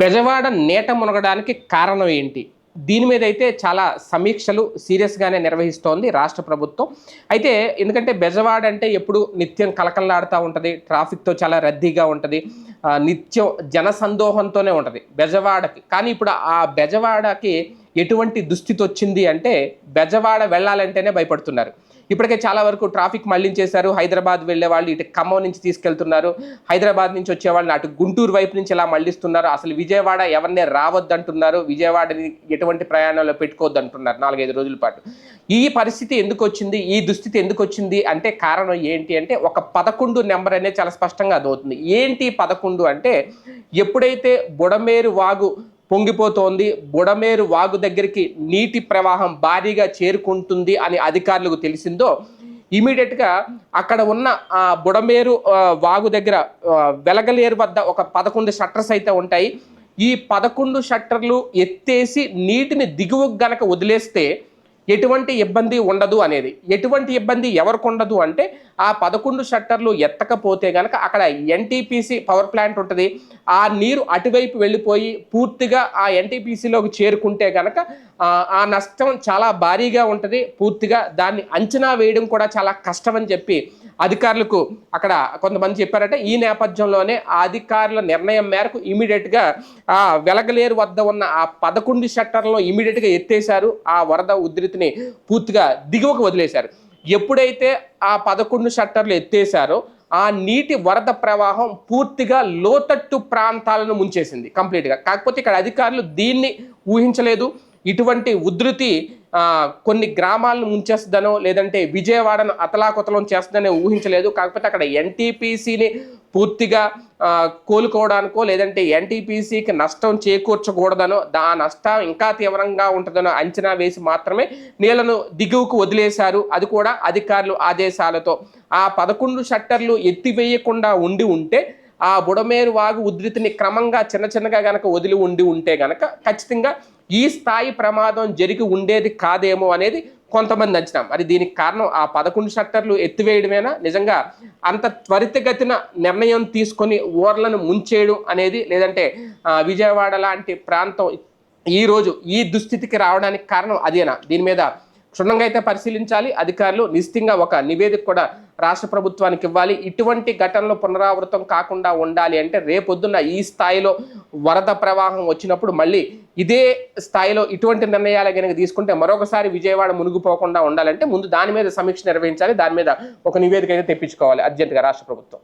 బెజవాడ నేట మునగడానికి కారణం ఏంటి? దీని మీద అయితే చాలా సమీక్షలు సీరియస్గానే నిర్వహిస్తోంది రాష్ట్ర ప్రభుత్వం. అయితే ఎందుకంటే బెజవాడ అంటే ఎప్పుడు నిత్యం కలకల్లాడుతూ ఉంటుంది ట్రాఫిక్తో చాలా రద్దీగా ఉంటుంది నిత్యం జనసందోహంతోనే ఉంటుంది బెజవాడకి. కానీ ఇప్పుడు ఆ బెజవాడకి ఎటువంటి దుస్థితి వచ్చింది అంటే బెజవాడ వెళ్ళాలంటేనే భయపడుతున్నారు. ఇప్పటికే చాలా వరకు ట్రాఫిక్ మళ్ళించేశారు. హైదరాబాద్ వెళ్ళే వాళ్ళు ఇటు ఖమ్మం నుంచి తీసుకెళ్తున్నారు. హైదరాబాద్ నుంచి వచ్చే వాళ్ళని అటు గుంటూరు వైపు నుంచి ఇలా మళ్ళిస్తున్నారు. అసలు విజయవాడ ఎవరినే రావద్దంటున్నారు? విజయవాడని ఎటువంటి ప్రయాణంలో పెట్టుకోవద్దు అంటున్నారు నాలుగైదు రోజుల పాటు. ఈ పరిస్థితి ఎందుకు వచ్చింది? ఈ దుస్థితి ఎందుకు వచ్చింది? అంటే కారణం ఏంటి అంటే ఒక పదకొండు నెంబర్ అనేది చాలా స్పష్టంగా అదవుతుంది ఏంటి పదకొండు అంటే ఎప్పుడైతే బుడమేరు వాగు పొంగిపోతోంది. బుడమేరు వాగు దగ్గరికి నీటి ప్రవాహం భారీగా చేరుకుంటుంది అని అధికారులకు తెలిసిందో ఇమీడియట్గా అక్కడ ఉన్న ఆ బుడమేరు వాగు దగ్గర వెలగలేరు వద్ద ఒక పదకొండు షట్టర్స్ అయితే ఉంటాయి. ఈ పదకొండు షట్టర్లు ఎత్తేసి నీటిని దిగువకు గనక వదిలేస్తే ఎటువంటి ఇబ్బంది ఉండదు అనేది. ఎటువంటి ఇబ్బంది ఎవరికి ఉండదు అంటే ఆ పదకొండు షట్టర్లు ఎత్తకపోతే కనుక అక్కడ ఎన్టీపీసీ పవర్ ప్లాంట్ ఉంటుంది. ఆ నీరు అటువైపు వెళ్ళిపోయి పూర్తిగా ఆ ఎన్టీపీసీలోకి చేరుకుంటే కనుక ఆ, నష్టం చాలా భారీగా ఉంటుంది. పూర్తిగా దాన్ని అంచనా వేయడం కూడా చాలా కష్టం అని చెప్పి అధికారులకు అక్కడ కొంతమంది చెప్పారంటే. ఈ నేపథ్యంలోనే ఆ అధికారుల నిర్ణయం మేరకు ఇమీడియట్గా ఆ వెలగలేరు వద్ద ఉన్న ఆ పదకొండు షట్టర్లను ఇమీడియట్గా ఎత్తేశారు. ఆ వరద ఉధృతిని పూర్తిగా దిగువకు వదిలేశారు. ఎప్పుడైతే ఆ పదకొండు షట్టర్లు ఎత్తేసారో ఆ నీటి వరద ప్రవాహం పూర్తిగా లోతట్టు ప్రాంతాలను ముంచేసింది కంప్లీట్గా. కాకపోతే ఇక్కడ అధికారులు దీన్ని ఊహించలేదు. ఇటువంటి ఉధృతి కొన్ని గ్రామాలను ముంచేస్తుందనో లేదంటే విజయవాడను అతలాకుతలం చేస్తుందనే ఊహించలేదు. కాకపోతే అక్కడ ఎన్టీపీసీని పూర్తిగా కోలుకోవడానికో లేదంటే ఎన్టీపీసీకి నష్టం చేకూర్చకూడదనో దా నష్టం ఇంకా తీవ్రంగా ఉంటుందనో అంచనా వేసి మాత్రమే నీళ్ళను దిగువకు వదిలేశారు. అది కూడా అధికారులు ఆదేశాలతో. ఆ పదకొండు షట్టర్లు ఎత్తివేయకుండా ఉండి ఉంటే ఆ బుడమేరు వాగు ఉధృతిని క్రమంగా చిన్న చిన్నగా గనక వదిలి ఉండి ఉంటే గనక ఖచ్చితంగా ఈ స్థాయి ప్రమాదం జరిగి ఉండేది కాదేమో అనేది కొంతమంది అంచనా. మరి దీనికి కారణం ఆ పదకొండు షట్టర్లు ఎత్తివేయడమేనా? నిజంగా అంత త్వరితగతిన నిర్ణయం తీసుకొని ఓర్లను ముంచేయడం అనేది లేదంటే విజయవాడ లాంటి ప్రాంతం ఈరోజు ఈ దుస్థితికి రావడానికి కారణం అదేనా? దీని మీద క్షుణ్ణంగా అయితే పరిశీలించాలి. అధికారులు నిశ్చితంగా ఒక నివేదిక కూడా రాష్ట్ర ప్రభుత్వానికి ఇవ్వాలి. ఇటువంటి ఘటనలు పునరావృతం కాకుండా ఉండాలి అంటే రేపొద్దున్న ఈ స్థాయిలో వరద ప్రవాహం వచ్చినప్పుడు మళ్ళీ ఇదే స్థాయిలో ఇటువంటి నిర్ణయాలు కనుక తీసుకుంటే మరొకసారి విజయవాడ మునిగిపోకుండా ఉండాలంటే ముందు దాని మీద సమీక్ష నిర్వహించాలి. దాని మీద ఒక నివేదిక అయితే తెప్పించుకోవాలి. అర్జెంటుగా రాష్ట్ర ప్రభుత్వం.